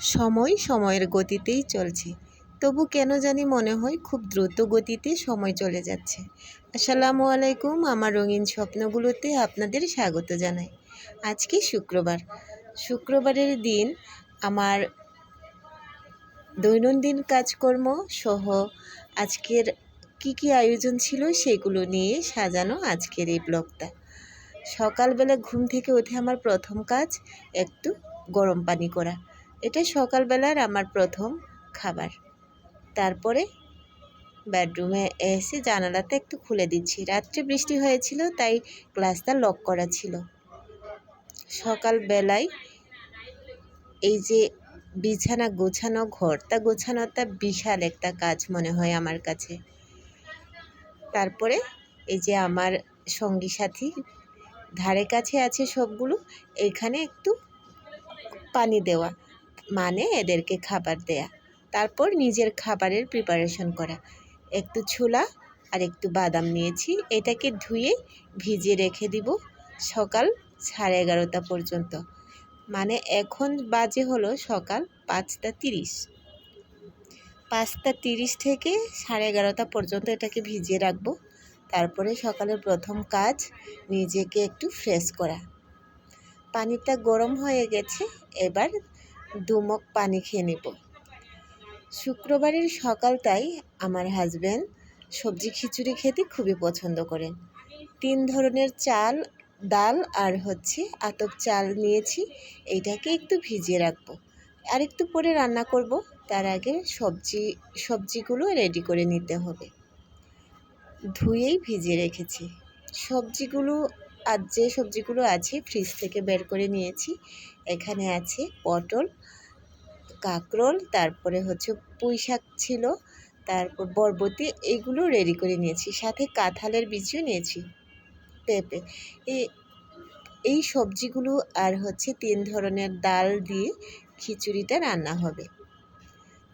সময় সময়ের গতিতেই চলছে। তবু কেন জানি মনে হয় খুব দ্রুত গতিতে সময় চলে যাচ্ছে। আসসালামু আলাইকুম, আমার রঙিন স্বপ্নগুলোতে আপনাদের স্বাগত জানাই। আজকে শুক্রবার। শুক্রবারের দিন আমার দৈনন্দিন কাজকর্ম সহ আজকের কি কি আয়োজন ছিল সেগুলো নিয়ে সাজানো আজকের এই ব্লগটা। সকালবেলা ঘুম থেকে উঠে আমার প্রথম কাজ, একটু গরম পানি করা। এটা সকালবেলার আমার প্রথম খাবার। তারপরে বেডরুমে এসে জানালাতে একটু খুলে দিচ্ছি। রাত্রে বৃষ্টি হয়েছিল, তাই গ্লাসটা লক করা ছিল। সকালবেলায় এই যে বিছানা গোছানো, ঘরটা গোছানোটা বিশাল একটা কাজ মনে হয় আমার কাছে। তারপরে এই যে আমার সঙ্গী সাথী ধারে কাছে আছে সবগুলো, এখানে একটু পানি দেওয়া। মানে এদেরকে খাবার দেয়া। তারপর নিজের খাবারের প্রিপারেশন করা। একটু ছোলা আর একটু বাদাম নিয়েছি। এটাকে ধুয়ে ভিজিয়ে রেখে দিব সকাল সাড়ে এগারোটা পর্যন্ত। মানে এখন বাজে হলো সকাল পাঁচটা তিরিশ। পাঁচটা তিরিশ থেকে সাড়ে এগারোটা পর্যন্ত এটাকে ভিজিয়ে রাখব। তারপরে সকালের প্রথম কাজ, নিজেকে একটু ফ্রেশ করা। পানিটা গরম হয়ে গেছে। এবার দুমক পানি খেয়ে নেব। শুক্রবারের সকালটাই আমার হাজব্যান্ড সবজি খিচুড়ি খেতে খুবই পছন্দ করেন। তিন ধরনের চাল, ডাল আর হচ্ছে আতপ চাল নিয়েছি। এইটাকে একটু ভিজিয়ে রাখব। আর একটু পরে রান্না করব। তার আগে সবজি, সবজিগুলো রেডি করে নিতে হবে। ধুয়েই ভিজিয়ে রেখেছি। সবজিগুলো আর যে সবজিগুলো আছে ফ্রিজ থেকে বের করে নিয়েছি। এখানে আছে পটল, কাঁকরোল, তারপরে হচ্ছে পুঁই শাক ছিল, তারপর বরবটি এইগুলো রেডি করে নিয়েছি। সাথে কাঁঠালের বীজও নিয়েছি পেঁপে। এই সবজিগুলো আর হচ্ছে তিন ধরনের ডাল দিয়ে খিচুড়িটা রান্না হবে।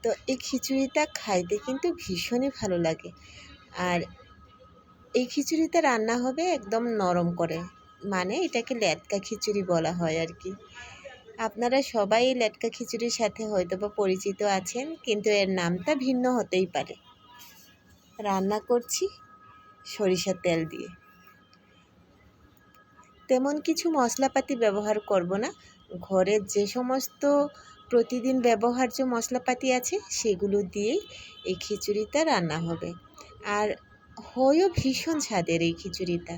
তো এই খিচুড়িটা খাইতে কিন্তু ভীষণই ভালো লাগে। আর এই খিচুড়িটা রান্না হবে একদম নরম করে। মানে এটাকে লেটকা খিচুড়ি বলা হয় আর কি। আপনারা সবাই লেটকা খিচুড়ির সাথে হয়তো বা পরিচিত আছেন, কিন্তু এর নামটা ভিন্ন হতেই পারে। রান্না করছি সরিষার তেল দিয়ে। তেমন কিছু মশলাপাতি ব্যবহার করব না। ঘরের যে সমস্ত প্রতিদিন ব্যবহার্য মশলাপাতি আছে, সেগুলো দিয়েই এই খিচুড়িটা রান্না হবে। আর হয়ও ভীষণ স্বাদের এই খিচুড়িটা।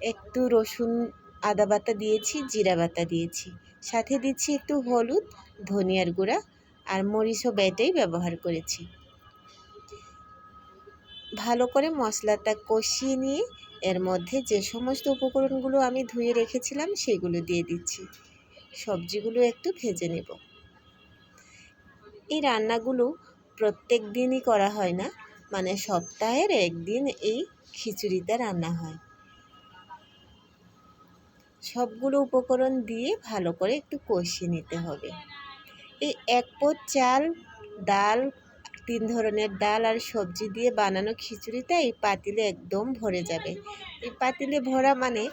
একটু রসুন, আদা বাটা দিয়েছি, জিরা বাটা দিয়েছি। সাথে দিচ্ছি একটু হলুদ, ধনিয়ার গুঁড়া আর মরিচও বেটেই ব্যবহার করেছি। ভালো করে মশলাটা কষিয়ে নিয়ে এর মধ্যে যে সমস্ত উপকরণগুলো আমি ধুয়ে রেখেছিলাম সেগুলো দিয়ে দিচ্ছি। সবজিগুলো একটু ভেজে নেব। এই রান্নাগুলো প্রত্যেক দিনই করা হয় না। মানে সপ্তাহের একদিন এই খিচুড়িটা রান্না হয়। সবগুলো উপকরণ দিয়ে ভালো করে একটু কষিয়ে নিতে হবে। এই এক পদ চাল, ডাল, তিন ধরনের ডাল আর সবজি দিয়ে বানানো খিচুড়িটা এই পাতিলে একদম ভরে যাবে। এই পাতিলে ভরা মানে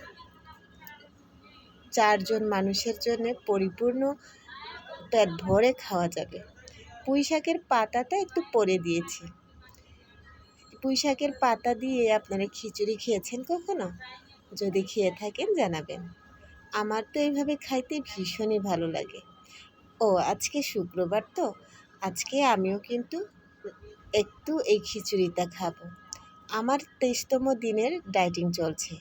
চারজন মানুষের জন্য পরিপূর্ণ পেট ভরে খাওয়া যাবে। পুঁই শাকের পাতাটা একটু পরে দিয়েছি। পুঁই শাকের পাতা দিয়ে আপনারা খিচুড়ি খেয়েছেন কখনো? যদি খেয়ে থাকেন, জানাবেন। আমার তো এইভাবে খাইতে ভীষণই ভালো লাগে। ও, আজকে শুক্রবার তো। আজকে আমিও কিন্তু একটু এই খিচুড়িটা খাব। আমার তেইশতম দিনের ডায়েটিং চলছে।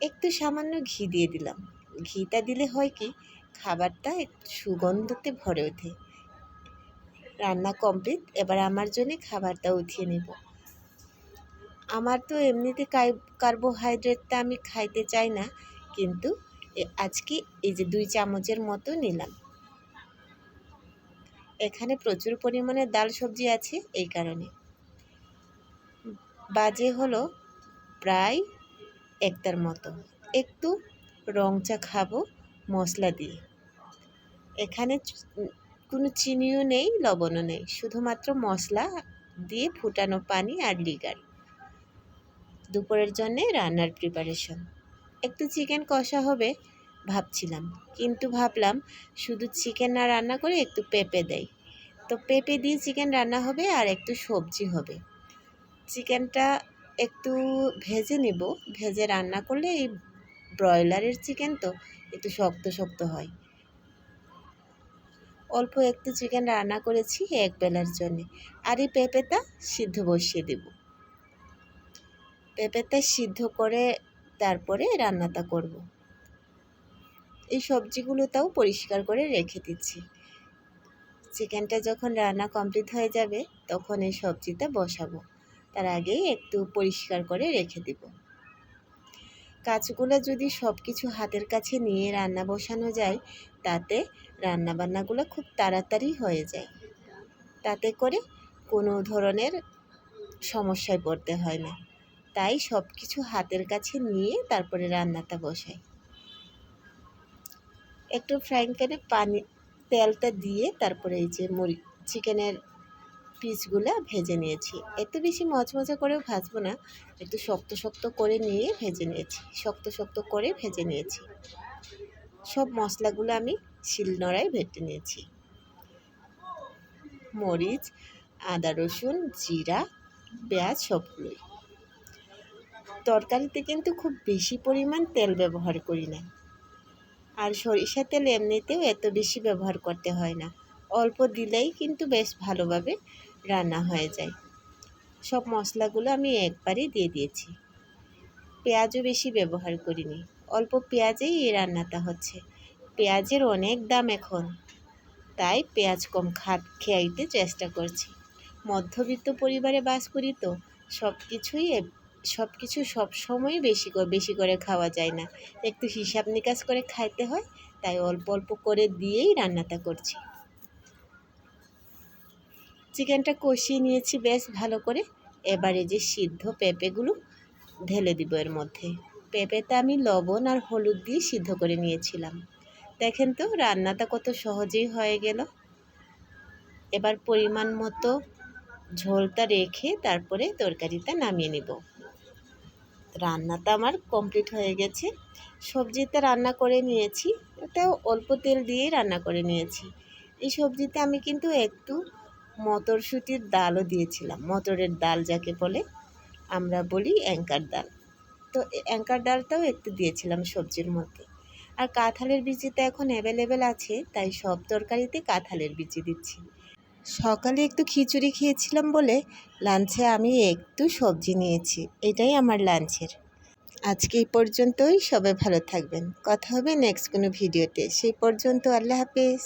একটু সামান্য ঘি দিয়ে দিলাম। ঘিটা দিলে হয় কি, খাবারটা সুগন্ধতে ভরে ওঠে। রান্না কমপ্লিট, এবার আমার জন্য খাবারটা উঠিয়ে নেব। আমার তো এমনিতে কার্বোহাইড্রেটটা আমি খাইতে চাই না, কিন্তু আজকে এই যে দুই চামচের মতো নিলাম। এখানে প্রচুর পরিমাণে ডাল সবজি আছে এই কারণে। বাজে হলো প্রায় একটার মতো। একটু রং চা খাব মশলা দিয়ে। এখানে কোনো চিনিও নেই, লবণও নেই, শুধুমাত্র মশলা দিয়ে ফুটানো পানি আর লিগার। দুপুরের জন্যে রান্নার প্রিপারেশন একটু চিকেন কষা হবে, ভাবছিলাম। কিন্তু ভাবলাম শুধু চিকেন না রান্না করে একটু পেঁপে দেয় তো পেঁপে দিয়ে চিকেন রান্না হবে আর একটু সবজি হবে। চিকেনটা একটু ভেজে নেব। ভেজে রান্না করলে এই ব্রয়লারের চিকেন তো একটু শক্ত শক্ত হয়। অল্প একটু চিকেন রান্না করেছি এক বেলার জন্যে। আর এই পেঁপেটা সিদ্ধ বসিয়ে দেব। পেঁপেটা সিদ্ধ করে তারপরে রান্নাটা করব। এই সবজিগুলো তাও পরিষ্কার করে রেখে দিচ্ছি। চিকেনটা যখন রান্না কমপ্লিট হয়ে যাবে, তখন এই সবজিটা বসাবো। তার আগেই একটু পরিষ্কার করে রেখে দিব। কাজগুলো যদি সব কিছু হাতের কাছে নিয়ে রান্না বসানো যায়, তাতে রান্না বান্নাগুলো খুব তাড়াতাড়ি হয়ে যায়। তাতে করে কোনো ধরনের সমস্যায় পড়তে হয় না। তাই সব কিছু হাতের কাছে নিয়ে তারপরে রান্নাটা বসাই। একটু ফ্রাইং প্যানে পানি, তেলটা দিয়ে তারপরে এই যে মুড়ি চিকেনের পিসগুলো ভেজে নিয়েছি। এত বেশি মচমচা করেও ভাজবো না, একটু শক্ত শক্ত করে নিয়ে ভেজে নিয়েছি, শক্ত শক্ত করে ভেজে নিয়েছি। সব মশলাগুলো আমি শিলনোড়ায় ভেটে নিয়েছি। মরিচ, আদা রসুন, জিরা, পেঁয়াজ সবগুলোই। তরকারিতে কিন্তু খুব বেশি পরিমাণ তেল ব্যবহার করি না। আর সরিষা তেল এমনিতেও এত বেশি ব্যবহার করতে হয় না। অল্প দিলেই কিন্তু বেশ ভালোভাবে রান্না হয়ে যায়। সব মশলাগুলো আমি একবারই দিয়ে দিয়েছি। পেঁয়াজও বেশি ব্যবহার করিনি। অল্প পেঁয়াজেই এই রান্নাটা হচ্ছে। পেঁয়াজের অনেক দাম এখন। তাই পেঁয়াজ কম খাট খেয়াইতে চেষ্টা করছি। মধ্যবিত্ত পরিবারে বাস করি তো সব কিছুই সব কিছু সবসময় বেশি বেশি করে খাওয়া যায় না। একটু হিসাব নিকাশ করে খাইতে হয়, তাই অল্প অল্প করে দিয়েই রান্নাটা করছি। চিকেনটা কষিয়ে নিয়েছি বেশ ভালো করে। এবারে যে সিদ্ধ পেঁপেগুলো ঢেলে দিব এর মধ্যে। পেঁপেটা আমি লবণ আর হলুদ দিয়ে সিদ্ধ করে নিয়েছিলাম। দেখেন তো, রান্নাটা কত সহজেই হয়ে গেল। এবার পরিমাণ মতো ঝোলটা রেখে তারপরে তরকারিটা নামিয়ে নিব। রান্নাটা আমার কমপ্লিট হয়ে গেছে। সবজিতে রান্না করে নিয়েছি, এটাও অল্প তেল দিয়েই রান্না করে নিয়েছি। এই সবজিতে আমি কিন্তু একটু মটরশুঁটির ডালও দিয়েছিলাম, মটরের ডাল যাকে বলে, আমরা বলি অ্যাঙ্কার ডাল। তো অ্যাঙ্কার ডালটাও একটু দিয়েছিলাম সবজির মধ্যে। আর কাঁঠালের বিচিটা এখন অ্যাভেলেবেল আছে, তাই সব তরকারিতে কাঁঠালের বিচি দিচ্ছি। সকালে একটু খিচুড়ি খেয়েছিলাম বলে লাঞ্চে আমি একটু সবজি নিয়েছি। এটাই আমার লাঞ্চের। আজকে এই পর্যন্তই। সবাই ভালো থাকবেন। কথা হবে নেক্সট কোনো ভিডিওতে। সেই পর্যন্ত আল্লাহ হাফেজ।